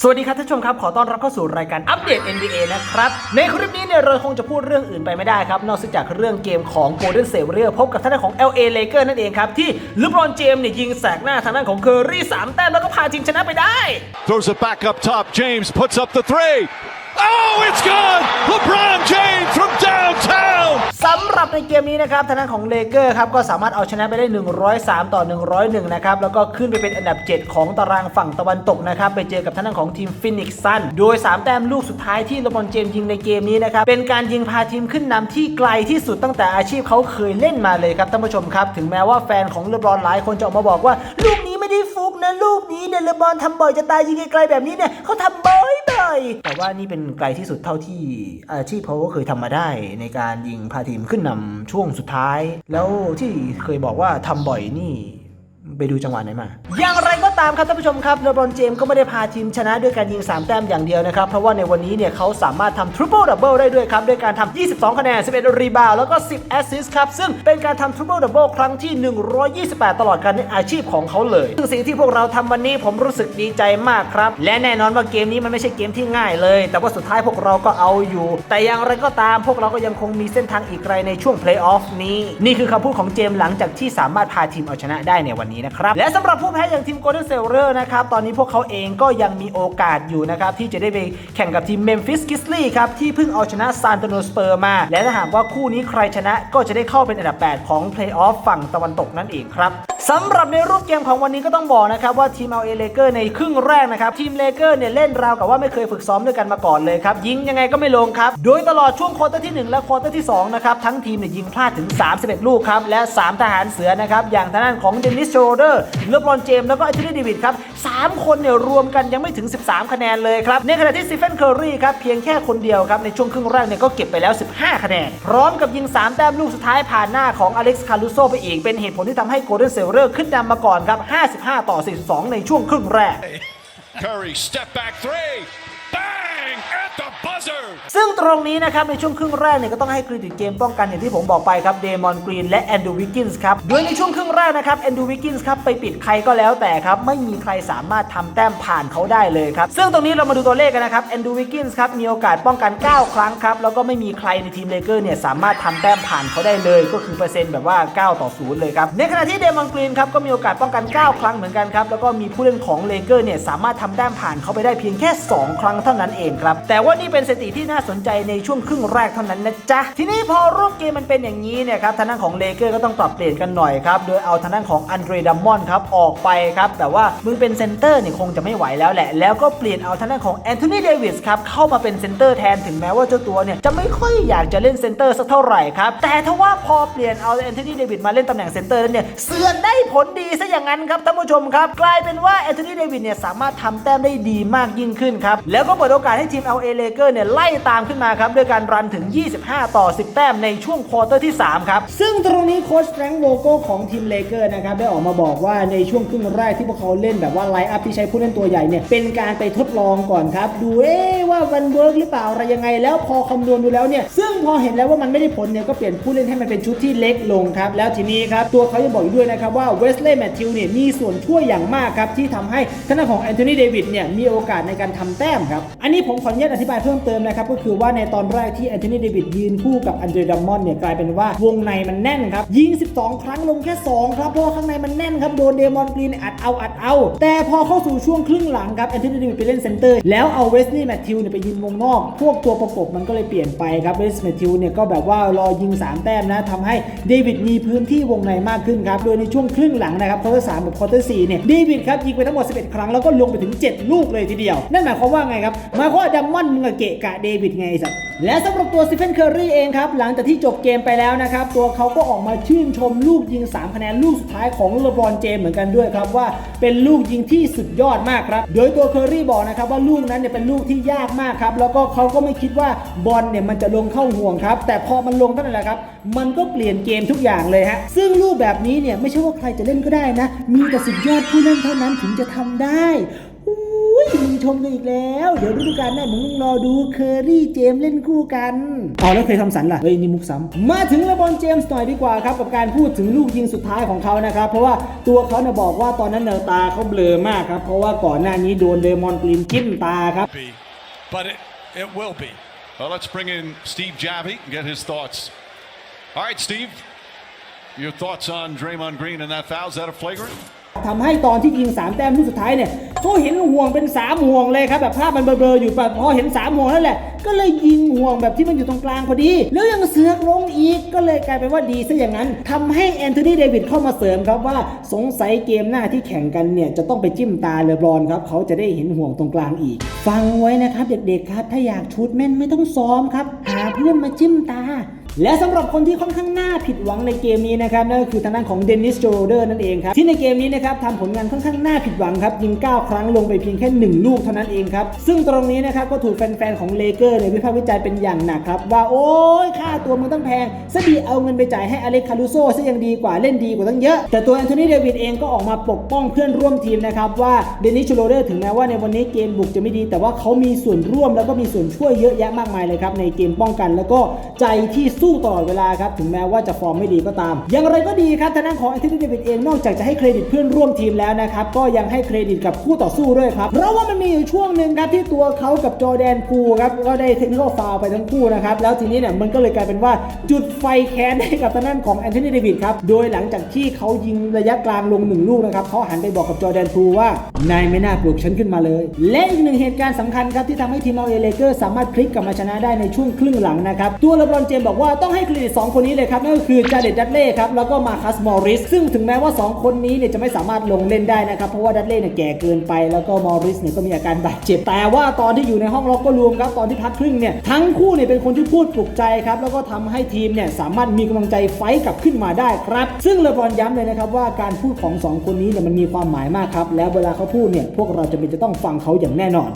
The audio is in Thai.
สวัสดีครับท่านผู้ชมครับ ขอต้อนรับเข้าสู่รายการอัปเดต NBA นะครับ ในคลิปนี้เนี่ยเราคงจะพูดเรื่องอื่นไปไม่ได้ครับ นอกจากเรื่องเกมของ Golden s t a t e Warriors พบกับท่านของ LA Lakers นั่นเองครับ ที่ลูบรอนเจมส์เนี่ยยิงแสกหน้าทางด้านของเคอรี่3แต้มแล้วก็พาทีมชนะไปได้ Throws it back up top. James puts up the three. Oh, it's gone! LeBron James from downtown. สำหรับในเกมนี้นะครับทางด้านของเลเกอร์ครับก็สามารถเอาชนะไปได้ 103 ต่อ 101 นะครับ แล้วก็ขึ้นไปเป็นอันดับ 7 ของตารางฝั่งตะวันตกนะครับ ไปเจอกับทางด้านของทีมฟินิกซ์ซันโดย 3 แต้มลูกสุดท้ายที่เลบรอนเจมส์ยิงในเกมนี้นะครับ เป็นการยิงพาทีมขึ้นนำที่ไกลที่สุดตั้งแต่อาชีพเขาเคยเล่นมาเลยครับท่านผู้ชมครับ ถึงแม้ว่าแฟนของเลบรอนหลายคนจะออกมาบอกว่า ลูกนี้ไม่ได้ฟุกนะลูกนี้เนี่ยเลบรอนทำบ่อยจะตายยิงไกลๆแบบนี้เนี่ยเขาทำบ่อยบ่อย แต่ว่านี่เป็นไกลที่สุดเท่าที่อาชีพเขาก็เคยทำมาได้ในการยิงพาทีมขึ้นนำช่วงสุดท้าย แล้วที่เคยบอกว่าทำบ่อยนี่ ไปดูจังหวะไหนมา อย่างไรก็ตามครับท่านผู้ชมครับเลบรอนเจมส์ก็ไม่ได้พาทีมชนะด้วยการยิง 3 แต้มอย่างเดียวนะครับ เพราะว่าในวันนี้เนี่ยเขาสามารถทำทริปเปิลดับเบิลได้ด้วยครับ ด้วยการทำ 22 คะแนน 11 รีบาวแล้วก็ 10 แอสซิสต์ครับ ซึ่งเป็นการทำทริปเปิลดับเบิลครั้งที่ 128 ตลอดการในอาชีพของเขาเลยซึ่งสิ่งที่พวกเราทำวันนี้ผมรู้สึกดีใจมากครับและแน่นอนว่าเกมนี้มันไม่ใช่เกมที่ง่ายเลย แต่ว่าสุดท้ายพวกเราก็เอาอยู่ แต่อย่างไรก็ตามพวกเราก็ยังคงมีเส้นทางอีกไกลในช่วงเพลย์ออฟนี้นี่คือคำพูดของเจมส์หลังจากที่สามารถพาทีมเอาชนะได้ในวันนี้นะครับ และสำหรับผู้แพ้อย่างทีม Golden s t a t e Warriors นะครับ ตอนนี้พวกเขาเองก็ยังมีโอกาสอยู่นะครับ ที่จะได้ไปแข่งกับทีม Memphis Grizzlies ครับ ที่เพิ่งเอาชนะ San Antonio Spurs มา และถ้าหากว่าคู่นี้ใครชนะก็จะได้เข้าเป็นอันดับ 8 ของเพลย์ออฟฝั่งตะวันตกนั่นเองครับสำหรับในรูปเกมของวันนี้ก็ต้องบอกนะครับว่าทีม LA Lakers ในครึ่งแรกนะครับทีม Lakers เนี่ยเล่นราวกับว่าไม่เคยฝึกซ้อมด้วยกันมาก่อนเลยครับยิงยังไงก็ไม่ลงครับโดยตลอดช่วงควอเตอร์ที่ 1 และควอเตอร์ที่2นะครับทั้งทีมเนี่ยยิงพลาดถึง 31 ลูกครับและ 3 ทหารเสือนะครับอย่างทางด้านของเดนิสโชเดอร์เลบรอนเจมส์แล้วก็อนโทนีเดวิดครับสามคนเนี่ยรวมกันยังไม่ถึง 13 คะแนนเลยครับในขณะที่สตีเฟนเคอร์รีครับเพียงแค่คนเดียวครับในช่วงครึ่งแรกเนี่ยก็เก็บไปแล้ว 15 คะแนน พร้อมกับยิง 3 แต้มลูกสุดท้ายผ่านหน้าของอเล็กซ์คารุโซไปอีกเป็นเหตุผลที่ทำให้โกลเด้นเซลลเลอร์ขึ้นนำมาก่อนครับ 55 ต่อ 42 ในช่วงครึ่งแรก Curry, step back three. ซึ่งตรงนี้นะครับ ในช่วงครึ่งแรกเนี่ยก็ต้องให้เครดิตเกมป้องกันอย่างที่ผมบอกไปครับเดมอนกรีนและแอนดูวิกกินส์ครับ โดยในช่วงครึ่งแรกนะครับแอนดูวิกกินส์ครับไปปิดใครก็แล้วแต่ครับ ไม่มีใครสามารถทำแต้มผ่านเขาได้เลยครับ ซึ่งตรงนี้เรามาดูตัวเลขกันนะครับแอนดูวิกกินส์ครับมีโอกาสป้องกัน 9 ครั้งครับ แล้วก็ไม่มีใครในทีมเลเกอร์เนี่ยสามารถทำแต้มผ่านเขาได้เลย ก็คือเปอร์เซ็นต์แบบว่า 9 ต่อ 0 เลยครับในขณะที่เดมอนกรีนครับก็มีโอกาสป้องกัน 9 ครั้งเหมือนกันครับแล้วก็มีผู้เล่นของเลเกอร์เนี่ยสามารถทำแต้มผ่านเขาไปได้เพียงแค่ 2 ครั้งเท่านั้นเองครับแต่ว่านี่เป็นสถิติที่น่าสนใจในช่วงครึ่งแรกเท่านั้นนะจ๊ะ ทีนี้พอรูปเกมมันเป็นอย่างนี้เนี่ยครับทางด้านของเลเกอร์ก็ต้องปรับเปลี่ยนกันหน่อยครับ โดยเอาทางด้านของอันเดรดัมมอนครับออกไปครับแต่ว่ามึงเป็นเซนเตอร์เนี่ยคงจะไม่ไหวแล้วแหละ แล้วก็เปลี่ยนเอาทางด้านของแอนโทนีเดวิสครับเข้ามาเป็นเซนเตอร์แทนถึงแม้ว่าเจ้าตัวเนี่ยจะไม่ค่อยอยากจะเล่นเซนเตอร์สักเท่าไหร่ครับแต่ถ้าว่าพอเปลี่ยนเอาแอนโทนีเดวิสมาเล่นตำแหน่งเซนเตอร์แล้วเนี่ยเสือนได้ผลดีซะอย่างนั้นครับท่านผู้ชมครับ กลายเป็นว่าแอนโทนีเดวิสเนี่ยสามารถทำแต้มได้ดีมากยิ่งขึ้นครับแล้วก็เปิดโอกาสให้ทีีม LA Lakers เนี่ยไล่ตามขึ้นมาครับ ด้วยการรันถึง 25 ต่อ 10 แต้มในช่วงควอเตอร์ที่ 3 ครับ ซึ่งตรงนี้โค้ชแฟรงค์โวโก้ของทีมเลเกอร์นะครับ ได้ออกมาบอกว่าในช่วงครึ่งแรกที่พวกเขาเล่นแบบว่าไลน์อัพที่ใช้ผู้เล่นตัวใหญ่เนี่ย เป็นการไปทดลองก่อนครับ ดูเอ๊ว่ามันเวิร์กหรือเปล่าอะไรยังไง แล้วพอคำนวณดูแล้วเนี่ยซึ่งพอเห็นแล้วว่ามันไม่ได้ผลเนี่ยก็เปลี่ยนผู้เล่นให้มันเป็นชุดที่เล็กลงครับแล้วทีนี้ครับตัวเขายังบอกอีกด้วยนะครับว่าเวสเลย์แมทธิวเนี่ยมีส่วนช่วยอย่างมากครับที่ทำให้ทางด้านของแอนโทนีเดวิดเนี่ยมีโอกาสในการทำแต้มครับอันนี้ผมขออนุญาตอธิบายเพิ่มเติมนะครับก็คือว่าในตอนแรกที่แอนโทนีเดวิดยืนคู่กับอันเดรดัมมอนเนี่ยกลายเป็นว่าวงในมันแน่นครับยิง 12 ครั้งลงแค่ 2 ครับเพราะว่าข้างในมันแน่นครับโดนเดมอนกรีนอัดเอาอัดเอา แต่พอเข้าสู่ช่วงครึ่งหลังครับแอนโทนีเดวิดไปเล่นเซนเตอร์แล้วเอาเวสลีย์แมทธิวเนี่ยไปยืนวงนอก พวกตัวประกบมันก็เลยเปลี่ยนไปครับเวสลีย์แมทธิวเนี่ยก็แบบว่ารอยิง 3 แต้มนะทำให้เดวิดมีพื้นที่วงในมากขึ้นครับโดยในช่วงครึ่งหลังนะครับควอเตอร์สามกับควอเตอร์สี่เนี่ยเดวิดครับยิงไปทั้งหมด 11 ครั้งแล้วก็ลงไปถึง 7 ลูกเลยทีเดียว นั่นหมายความว่าไงครับหมายความว่าดัมมอนมึงอะเกะกะเดวิดไงไอ้สัตว์และสำหรับตัวสตีเฟนเคอร์รีเองครับ หลังจากที่จบเกมไปแล้วนะครับ ตัวเขาก็ออกมาชื่นชมลูกยิง 3 คะแนนลูกสุดท้ายของเลบรอนเจมเหมือนกันด้วยครับ ว่าเป็นลูกยิงที่สุดยอดมากครับ โดยตัวเคอร์รีบอกนะครับว่าลูกนั้นเนี่ยเป็นลูกที่ยากมากครับ แล้วก็เขาก็ไม่คิดว่าบอลเนี่ยมันจะลงเข้าห่วงครับ แต่พอมันลงเท่านั้นแหละครับ มันก็เปลี่ยนเกมทุกอย่างเลยฮะซึ่งลูกแบบนี้เนี่ยไม่ใช่ว่าใครจะเล่นก็ได้นะ มีแต่สุดยอดผู้เล่นเท่านั้นถึงจะทำได้ มึงชมกันอีกแล้ว เดี๋ยวฤดูกาลหน้ามต้องรอดูเคอรี่เจมส์เล่นคู่กันอ๋อแล้วเคยทำสันล่ะเฮ้ยนี่มุกซ้ำมาถึงเลบอนเจมส์หน่อยดีกว่าครับกับการพูดถึงลูกยิงสุดท้ายของเขานะครับเพราะว่าตัวเขาเนี่ยบอกว่าตอนนั้นแนตาเขาเบลอมากครับเพราะว่าก่อนหน้านี้โดนเดมอนกรีนจิ้มตาครับ Be, but it, it will be. Well, let's bring in Steve Javi and get his thoughts. All right, Steve, your thoughts on Draymond Green and that foul? Is that a flagrant? ทำให้ตอนที่ยิง 3 แต้มลูกสุดท้ายเนี่ยเขาเห็นห่วงเป็น 3 ห่วงเลยครับแบบภาพมันเบลอๆอยู่แบบพอเห็น 3 ห่วงนั่นแหละ ก็เลยยิงห่วงแบบที่มันอยู่ตรงกลางพอดี แล้วยังเสือกลงอีกก็เลยกลายเป็นว่าดีซะอย่างนั้นทำให้แอนโทนีเดวิดเข้ามาเสริมครับว่าสงสัยเกมหน้าที่แข่งกันเนี่ยจะต้องไปจิ้มตาเลบรอนครับเขาจะได้เห็นห่วงตรงกลางอีก ฟังไว้นะครับเด็กๆครับ ถ้าอยากชุดแม่นไม่ต้องซ้อมครับหาเพื่อนมาจิ้มตา และสำหรับคนที่ค่อนข้างน่าผิดหวังในเกมนี้นะครับนั่นก็คือทางด้านของเดนนิสโจโรเดอร์นั่นเองครับที่ในเกมนี้นะครับทำผลงานค่อนข้างน่าผิดหวังครับยิง 9 ครั้งลงไปเพียงแค่ 1 ลูกเท่านั้นเองครับซึ่งตรงนี้นะครับก็ถูกแฟนๆของเลเกอร์เนี่ยวิพากษ์วิจารณ์เป็นอย่างหนักครับว่าโอ้ยค่าตัวมึงต้องแพงซะดีเอาเงินไปจ่ายให้อเล็กคารูโซซะยังดีกว่าเล่นดีกว่าตั้งเยอะ แต่ตัวแอนโทนีเดวิดเองก็ออกมาปกป้องเพื่อนร่วมทีมนะครับว่าเดนนิสโจโรเดอร์ถึงแม้ว่าในวันนี้เกมบุกจะไม่ดี แต่ว่าเขามีส่วนร่วมแล้วก็มีส่วนช่วยเยอะแยะมากมายเลยครับในเกมป้องกัน แล้วก็ใจที่สูู้ตลอดเวลาครับ ถึงแม้ว่าจะฟอร์มไม่ดีก็ตาม อย่างไรก็ดีครับทางด้านของแอนโทนีเดวิดเองนอกจากจะให้เครดิตเพื่อนร่วมทีมแล้วนะครับ ก็ยังให้เครดิตกับคู่ต่อสู้ด้วยครับ เพราะว่ามันมีอยู่ช่วงหนึ่งครับที่ตัวเขากับจอแดนพูครับก็ได้เทคนิคฟาวไปทั้งคู่นะครับ แล้วทีนี้เนี่ยมันก็เลยกลายเป็นว่าจุดไฟแค้นให้กับทางด้านของแอนโทนีเดวิดครับ โดยหลังจากที่เขายิงระยะกลางลงหนึ่งลูกนะครับเขาหันไปบอกกับจอแดนพูว่านายไม่น่าปลุกฉันขึ้นมาเลย และอีกหนึ่งเหตุการณ์สำคัญครับที่ทำให้ทีมเราเอเลเกอร์สามารถพลิกกลับมาชนะได้ในช่วงครึ่งหลังนะครับตัวเลบรอนเจมบอกว่าต้องให้เครดิตสองคนนี้เลยครับนั่นก็คือจาเดตดัตเล่ครับแล้วก็มาคัสมอริสซึ่งถึงแม้ว่า 2 คนนี้เนี่ยจะไม่สามารถลงเล่นได้นะครับเพราะว่าดัตเล่เนี่ยแก่เกินไปแล้วก็มอริสเนี่ยก็มีอาการบาดเจ็บแต่ว่าตอนที่อยู่ในห้องล็อกก็รวมครับตอนที่พักครึ่งเนี่ยทั้งคู่เนี่ยเป็นคนที่พูดปลุกใจครับแล้วก็ทำให้ทีมเนี่ยสามารถมีกำลังใจไฟกลับขึ้นมาได้ครับ ซึ่งเลบรอนย้ำเลยนะครับว่าการพูดของสองคนนี้เนี่ยมันมีความหมายมากครับแล้วเวลาเขาพูดเนี่ยพวกเราจะเป็นจะต้องฟังเขาอย่างแน่นอน